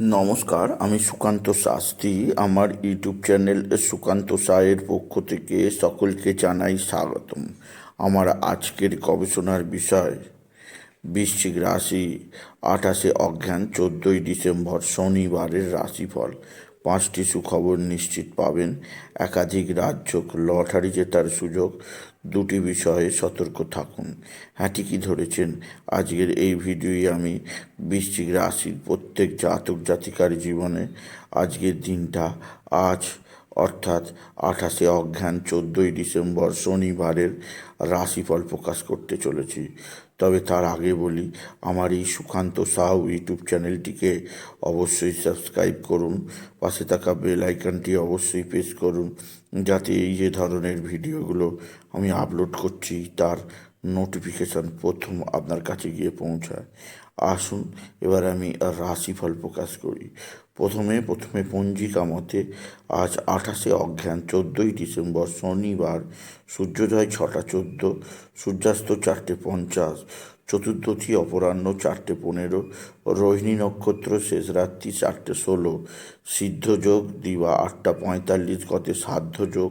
নমস্কার, আমি সুকান্ত শাস্ত্রী। আমার ইউটিউব চ্যানেল সুকান্ত সায়ের পক্ষ থেকে সকলকে জানাই স্বাগতম। আমার আজকের গবেষণার বিষয়, বৃশ্চিক রাশি, আঠাশে অজ্ঞান, চোদ্দোই ডিসেম্বর, শনিবারের রাশিফল। পাঁচটি সুখবর নিশ্চিত পাবেন। একাধিক রাজ্য লটারি জেতার সুযোগ, দুটি বিষয়ে সতর্ক থাকুন। হ্যাঁ ঠিকই ধরেছেন। আজকের এই ভিডিওই আমি বৃশ্চিক রাশির প্রত্যেক জাতক জাতিকার জীবনে আজকের দিনটা, আজ অর্থাৎ আঠাশে অজ্ঞান চোদ্দোই ডিসেম্বর শনিবারের রাশিফল প্রকাশ করতে চলেছি। তবে তার আগে বলি, আমার এই সুকান্ত সাহু ইউটিউব চ্যানেলটিকে অবশ্যই সাবস্ক্রাইব করুন, পাশে থাকা বেল আইকনটি অবশ্যই প্রেস করুন, যাতে এই যে ধরনের ভিডিওগুলো আমি আপলোড করছি, তার নোটিফিকেশান প্রথম আপনার কাছে গিয়ে পৌঁছায়। আসুন, এবার আমি রাশিফল প্রকাশ করি। প্রথমে প্রথমে পঞ্জিকা মতে আজ আঠাশে অজ্ঞান, চোদ্দোই ডিসেম্বর, শনিবার, সূর্যোদয় ছটা চোদ্দ, সূর্যাস্ত চারটে পঞ্চাশ, চতুর্দশী অপরাহ্ন চারটে পনেরো, রোহিণী নক্ষত্র শেষ রাত্রি চারটে ষোলো সিদ্ধযোগ দিবা আটটা পঁয়তাল্লিশ গতে সাধ্যযোগ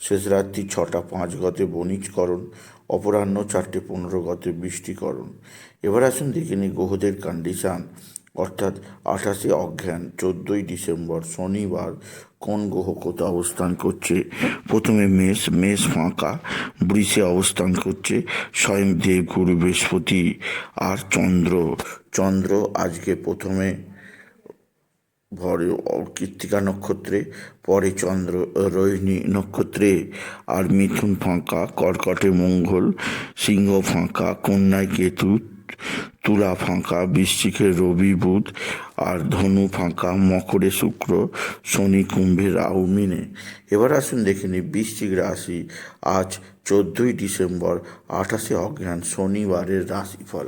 শেষ রাত্রি ছটা পাঁচ গতে বণিজকরণ অপরাহ্ন চারটে পনেরো গতে বৃষ্টিকরণ। এবার আসুন দেখে নিই গ্রহদের কন্ডিশান অর্থাৎ আঠাশে অজ্ঞান চোদ্দোই ডিসেম্বর শনিবার কোন গ্রহ কোথাও অবস্থান করছে? প্রথমে মেষ মেষ ফাঁকা, বৃষে অবস্থান করছে স্বয়ং দেবগুরু বৃহস্পতি আর চন্দ্র। চন্দ্র আজকে প্রথমে ভরে কৃত্তিকা নক্ষত্রে, পরে চন্দ্র রোহিণী নক্ষত্রে। আর মিথুন ফাঁকা, কর্কটে মঙ্গল, সিংহ ফাঁকা কন্যায় কেতু, তুলা ফাঁকা, বৃশ্চিকে রবি বুধ, আর ধনু ফাঁকা, মকরে শুক্র, শনি কুম্ভে রাহু মিনে। এবার আসুন দেখে নিই বৃশ্চিক রাশি। আজ চোদ্দোই ডিসেম্বর, আঠাশে অজ্ঞান শনিবারের রাশিফল।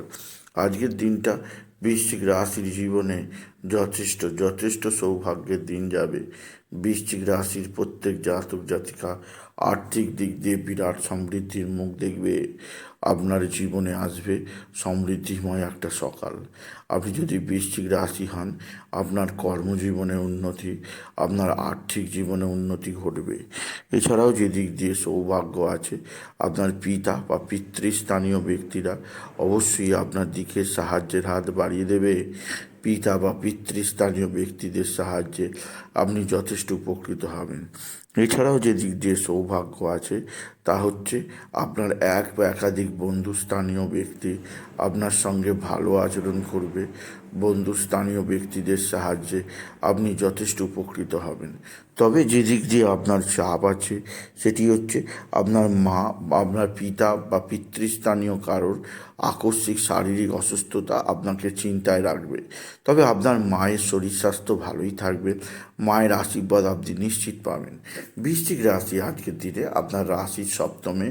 আজকের দিনটা বৃশ্চিক রাশির জীবনে যথেষ্ট যথেষ্ট সৌভাগ্যের দিন যাবে। বৃশ্চিক রাশির প্রত্যেক জাতক জাতিকা আর্থিক দিক দিয়ে বিরাট সমৃদ্ধির মুখ দেখবে, আপনার জীবনে আসবে সমৃদ্ধিময় একটা সকাল। আপনি যদি বৃশ্চিক রাশি হন, আপনার কর্মজীবনে উন্নতি, আপনার আর্থিক জীবনে উন্নতি ঘটবে। এছাড়াও যে দিক দিয়ে সৌভাগ্য আছে, আপনার পিতা বা পিতৃস্থানীয় ব্যক্তিরা অবশ্যই আপনার দিকে সাহায্যের হাত বাড়িয়ে দেবে। পিতা বা পিতৃস্থানীয় ব্যক্তিদের সাহায্যে আপনি যথেষ্ট উপকৃত হবেন। এছাড়াও যে দিক দিয়ে সৌভাগ্য আছে, তা হচ্ছে আপনার এক বা একাধিক বন্ধু স্থানীয় ব্যক্তি আপনার সঙ্গে ভালো আচরণ করবে। বন্ধু স্থানীয় ব্যক্তিদের সাহায্যে আপনি যথেষ্ট উপকৃত হবেন। তবে যে দিক দিয়ে আপনার চাপ আছে, সেটি হচ্ছে আপনার মা বা আপনার পিতা বা পিতৃস্থানীয় কারোর আকস্মিক শারীরিক অসুস্থতা আপনাকে চিন্তায় রাখবে। তবে আপনার মায়ের শরীর স্বাস্থ্য ভালোই থাকবে, মায়ের আশীর্বাদ আপনি নিশ্চিত পাবেন। বৃশ্চিক রাশি আজকের দিনে আপনার রাশির সপ্তমে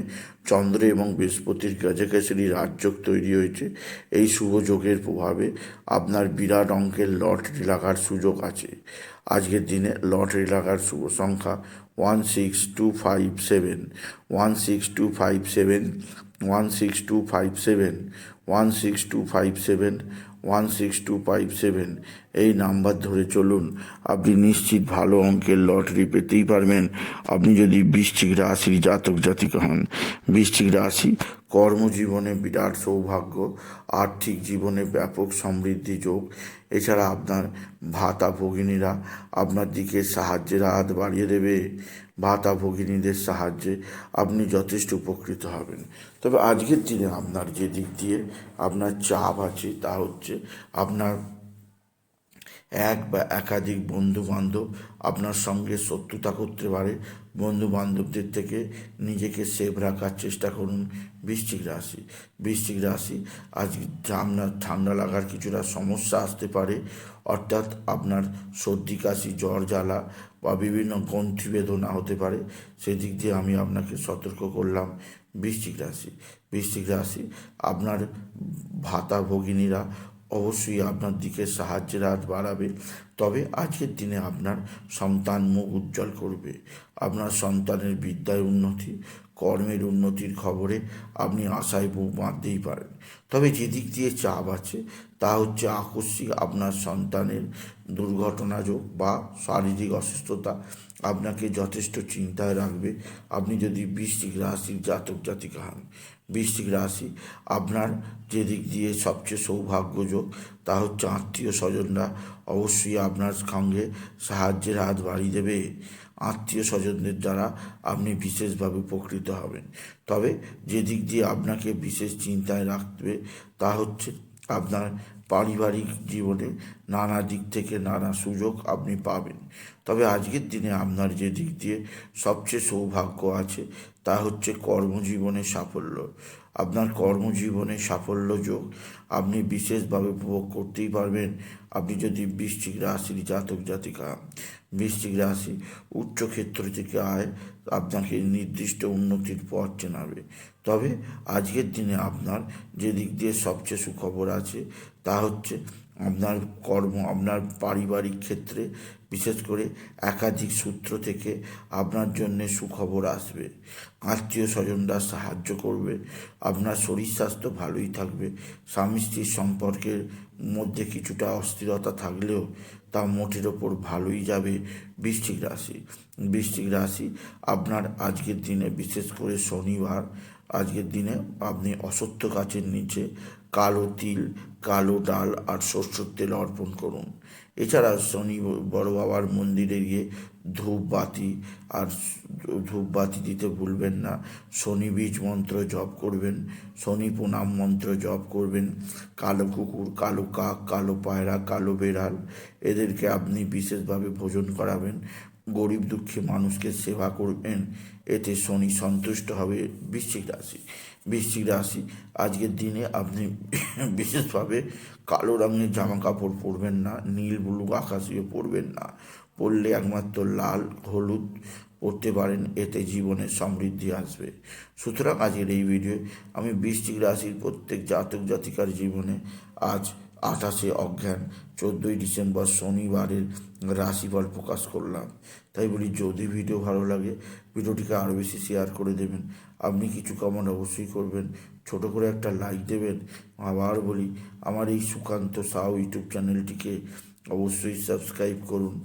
চন্দ্র এবং বৃহস্পতির গজকেশরী রাজযোগ তৈরি হয়েছে। এই শুভযোগের প্রভাবে আপনার বিরাট অঙ্কের লটারি লাগার সুযোগ আছে। আজকের দিনে লটারি লাগার শুভ সংখ্যা one six two five seven, one six two five seven, one six two five seven, one six two five seven, one six two five seven এই নাম্বার ধরে চলুন। আপনি নিশ্চিত ভালো অঙ্কের লটারি পেতেই পারবেন। আপনি যদি বৃশ্চিক রাশির জাতক জাতিকা হন, বৃশ্চিক রাশি কর্মজীবনে বিরাট সৌভাগ্য, আর্থিক জীবনে ব্যাপক সমৃদ্ধি যোগ, এছাড়া আপনার ভাতা ভগিনীরা আপনার দিকে সাহায্যের হাত বাড়িয়ে দেবে। ভাতা ভগিনীদের সাহায্যে আপনি যথেষ্ট উপকৃত হবেন। তবে আজকের দিনে আপনার যে দিক দিয়ে আপনার চাপ আছে তা হচ্ছে আপনার এক বা একাধিক বন্ধু বান্ধব আপনার সঙ্গে শত্রুতা করতে পারে। বন্ধু বান্ধবদের থেকে নিজেকে সেভ রাখার চেষ্টা করুন বৃশ্চিক রাশি। বৃশ্চিক রাশি, আজ আপনার ঠান্ডা লাগার কিছুটা সমস্যা আসতে পারে। অর্থাৎ আপনার সর্দি, কাশি, জ্বর, জ্বালা বা বিভিন্ন গ্রন্থি বেদনা হতে পারে। সেদিক দিয়ে আমি আপনাকে সতর্ক করলাম বৃশ্চিক রাশি। বৃশ্চিক রাশি, আপনার ভাতা ভগিনীরা অবশ্যই আপনার দিকে সাহায্যের হাত বাড়াবে। তবে আজকের দিনে আপনার সন্তান মুখ উজ্জ্বল করবে। আপনার সন্তানের বিদ্যায় উন্নতি, কর্মের উন্নতির খবরে আপনি আশায় বুক বাঁধতেই পারেন। তবে যে দিক দিয়ে চাপ আছে, তা হচ্ছে আকস্মিক আপনার সন্তানের দুর্ঘটনা যোগ বা শারীরিক অসুস্থতা আপনাকে যথেষ্ট চিন্তায় রাখবে। আপনি যদি বৃশ্চিক রাশির জাতক জাতিকা হন বৃশ্চিক রাশি। আপনার যে দিক দিয়ে সবচেয়ে সৌভাগ্যযোগ, তা হচ্ছে আত্মীয় স্বজনরা। অবশ্যই আপনার সঙ্গে সাহায্যের হাত বাড়িয়ে দেবে। আত্মীয় স্বজনদের দ্বারা আপনি বিশেষভাবে উপকৃত হবেন। তবে যে দিক দিয়ে আপনাকে বিশেষ চিন্তায় রাখবে, তা হচ্ছে আপনার পারিবারিক জীবনে নানা দিক থেকে নানা সুযোগ আপনি পাবেন। তবে আজকের দিনে আপনার যে দিক দিয়ে সবচেয়ে সৌভাগ্য আছে তা হচ্ছে কর্মজীবনে সাফল্য। আপনার কর্মজীবনে সাফল্য যোগ আপনি বিশেষভাবে উপভোগ করতেই পারবেন। আপনি যদি বৃশ্চিক রাশির জাতক জাতিকা, বৃশ্চিক রাশি উচ্চক্ষেত্র থেকে আয় আপনাকে নির্দিষ্ট উন্নতির পথ চেনাবে। তবে আজকের দিনে আপনার যে দিক দিয়ে সবচেয়ে সুখবর আছে তা হচ্ছে আপনার কর্ম, আপনার পারিবারিক ক্ষেত্রে বিশেষ করে একাধিক সূত্র থেকে আপনার জন্যে সুখবর আসবে। আত্মীয় স্বজনরা সাহায্য করবে। আপনার শরীর স্বাস্থ্য ভালোই থাকবে। স্বামী স্ত্রীর সম্পর্কের মধ্যে কিছুটা অস্থিরতা থাকলেও তা মোটের ওপর ভালোই যাবে বৃশ্চিক রাশি। বৃশ্চিক রাশি আপনার আজকের দিনে বিশেষ করে শনিবার আজকের দিনে আপনি অসত্য গাছের নিচে কালো তিল, কালো ডাল আর সরষের তেল অর্পণ করুন। এছাড়া শনি বড় বাবার মন্দিরে গিয়ে ধূপ বাতি আর ধূপ বাতি দিতে ভুলবেন না। শনি বীজ মন্ত্র জপ করবেন, শনি প্রণাম মন্ত্র জপ করবেন, কালো কুকুর, কালো কাক, কালো পায়রা, কালো বেড়াল, এদেরকে আপনি বিশেষভাবে ভোজন করাবেন। গরিব দুঃখী মানুষকে সেবা করবেন। এতে শনি সন্তুষ্ট হবে বৃশ্চিক রাশি। বৃশ্চিক রাশি, আজকের দিনে আপনি বিশেষভাবে কালো রঙের জামা কাপড় পরবেন না, নীল, ব্লু আকাশিও পরবেন না। পরলে একমাত্র লাল, হলুদ পড়তে পারেন, এতে জীবনে সমৃদ্ধি আসবে। সুতরাং আজকের এই ভিডিও আমি বৃশ্চিক রাশির প্রত্যেক জাতক জাতিকার জীবনে আজ আঠাশে অজ্ঞান, চোদ্দোই ডিসেম্বর শনিবারের রাশিফল প্রকাশ করলাম। তাই বলি, যদি ভিডিও ভালো লাগে, ভিডিওটিকে আরও বেশি শেয়ার করে দেবেন। আপনি কিছু কমেন্ট অবশ্যই করবেন, ছোট করে একটা লাইক দেবেন। আবার বলি, আমার এই সুকান্ত সাউ ইউটিউব চ্যানেলটিকে অবশ্যই সাবস্ক্রাইব করুন।